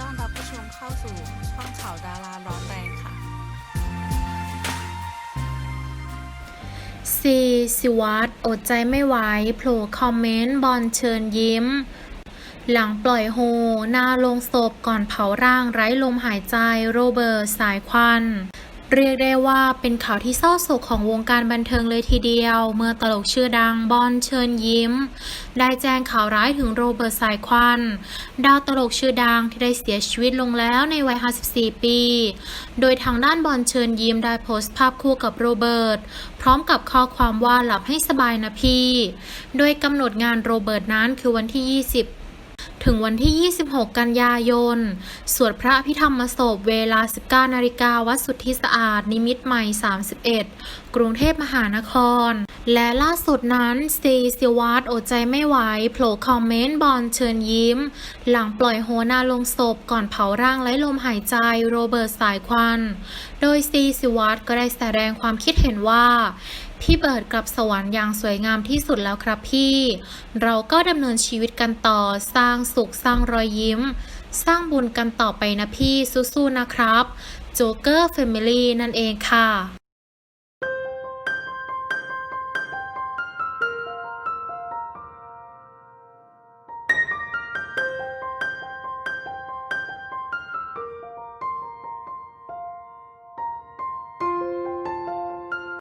ต้อนรับผู้ชมเข้าสู่ช่องข่าวดาราร้อนแรงค่ะ ซีสิวัตอดใจไม่ไหวโผล่คอมเมนต์บอลเชิญยิ้ม หลังปล่อยโฮหน้าลงศพก่อนเผาร่างไร้ลมหายใจโรเบิร์ตสายควัน เรียกได้ว่าเป็นข่าวที่เศร้าโศกของวงการบันเทิงเลยทีเดียว เมื่อตลกชื่อดังบอลเชิญยิ้ม ได้แจ้งข่าวร้ายถึงโรเบิร์ตสายควัน ดาวตลกชื่อดังที่ได้เสียชีวิตลงแล้วในวัย 54 ปี โดยทางด้านบอลเชิญยิ้มได้โพสต์ภาพคู่กับโรเบิร์ตพร้อมกับข้อความว่าหลับให้สบายนะพี่ โดยกำหนดงานโรเบิร์ตนั้นคือวันที่ 20 ถึงวันที่ 26 กันยายน สวดพระพิธรรมศพเวลา 19นาฬิกาวัดสุทธิสะอาด นิมิตใหม่ 31 กรุงเทพมหานคร และล่าสุดนั้นซีซิวัตอดใจไม่ไหวโผล่คอมเมนต์บอลเชิญยิ้ม หลังปล่อยโฮนาลงศพก่อนเผาร่างไร้ลมหายใจโรเบิร์ตสายควัน โดยซีซิวัตก็ได้แสดงความคิดเห็นว่า พี่เบิร์ดกลับสวรรค์อย่างสวยงามที่สุดแล้วครับพี่ เราก็ดำเนินชีวิตกันต่อสร้างสุขสร้างรอยยิ้ม สร้างบุญกันต่อไปนะพี่สู้ๆนะครับโจ๊กเกอร์แฟมิลี่นั่นเองค่ะ